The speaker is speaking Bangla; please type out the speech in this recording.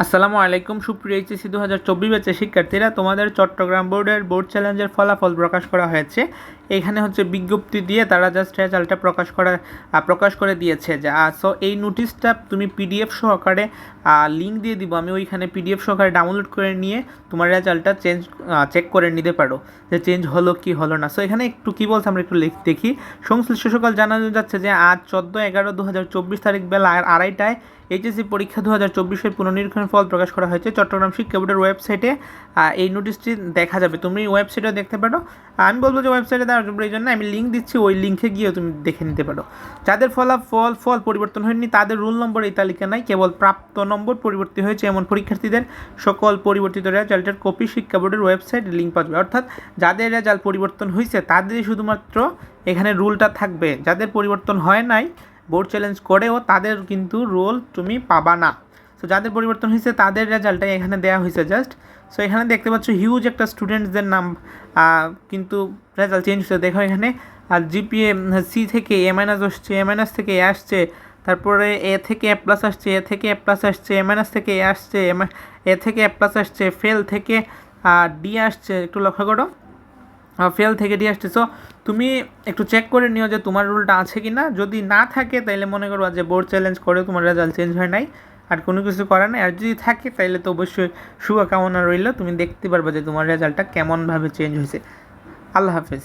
আসসালামু আলাইকুম, সুপ্রিয় এইচএসি দু হাজার চব্বিশ ব্যাচের শিক্ষার্থীরা। তোমাদের চট্টগ্রাম বোর্ডের বোর্ড চ্যালেঞ্জের ফলাফল প্রকাশ করা হয়েছে। এখানে হচ্ছে বিজ্ঞপ্তি দিয়ে তারা জাস্ট রেজাল্টটা প্রকাশ করা প্রকাশ করে দিয়েছে যে সো এই নোটিশটা তুমি পিডিএফ সহকারে লিঙ্ক দিয়ে দিব। আমি ওইখানে পিডিএফ সহকারে ডাউনলোড করে নিয়ে তোমার রেজাল্টটা চেঞ্জ চেক করে নিতে পারো যে চেঞ্জ হলো কি হলো না। সো এখানে একটু কি বলছে আমরা একটু লিখ- দেখি। সংশ্লিষ্ট সকল জানানো যাচ্ছে যে, আজ চোদ্দ এগারো দু হাজার চব্বিশ তারিখ বেলা আড়াইটায় এইচএসসি পরীক্ষা দু হাজার চব্বিশের পুনর্নিরীক্ষণ ফল প্রকাশ করা হয়েছে। চট্টগ্রাম শিক্ষা বোর্ডের ওয়েবসাইটে এই নোটিশটি দেখা যাবে। তুমি ওয়েবসাইটেও দেখতে পারো। আমি বলব যে ওয়েবসাইটে দেওয়ার না। আমি লিঙ্ক দিচ্ছি, ওই লিঙ্কে গিয়েও তুমি দেখে নিতে পারো। যাদের ফলাফল ফল পরিবর্তন হয়নি, তাদের রোল নম্বর এই তালিকা নাই। কেবল প্রাপ্ত নম্বর পরিবর্তিত হয়েছে এমন পরীক্ষার্থীদের। সকল পরিবর্তিত রেজাল্টের কপি শিক্ষা বোর্ডের ওয়েবসাইট লিঙ্ক যাবে। অর্থাৎ যাদের রেজাল্ট পরিবর্তন হয়েছে তাদেরই শুধুমাত্র এখানে রুলটা থাকবে। যাদের পরিবর্তন হয় নাই বোর্ড চ্যালেঞ্জ করেও তাদের কিন্তু রোল তুমি পাবা না। সো যাদের পরিবর্তন হয়েছে, তাদের রেজাল্টটাই এখানে দেওয়া হয়েছে জাস্ট সো এখানে দেখতে পাচ্ছ হিউজ একটা স্টুডেন্টসদের নাম কিন্তু রেজাল্ট চেঞ্জ হচ্ছে দেখো এখানে, আর জিপিএ সি থেকে এ মাইনাস আসছে এ মাইনাস থেকে এ আসছে, তারপরে এ থেকে এ প্লাস আসছে এ থেকে এ প্লাস আসছে এ মাইনাস থেকে এ আসছে এ থেকে এ প্লাস আসছে ফেল থেকে ডি আসছে, একটু লক্ষ্য করো। ফেল থেকে ডি আসছে। সো তুমি একটু চেক করে নিও যে তোমার রুলটা আছে কি না যদি না থাকে তাহলে মনে করো যে বোর্ড চ্যালেঞ্জ করে তোমার রেজাল্ট চেঞ্জ হয় নাই। আর কোনো কিছু করার নেই। আর যদি থাকে তাহলে তো অবশ্যই শুভকামনা রইল। তুমি দেখতে পারবে যে তোমার রেজাল্টটা কেমনভাবে চেঞ্জ হয়েছে। আল্লাহ হাফেজ।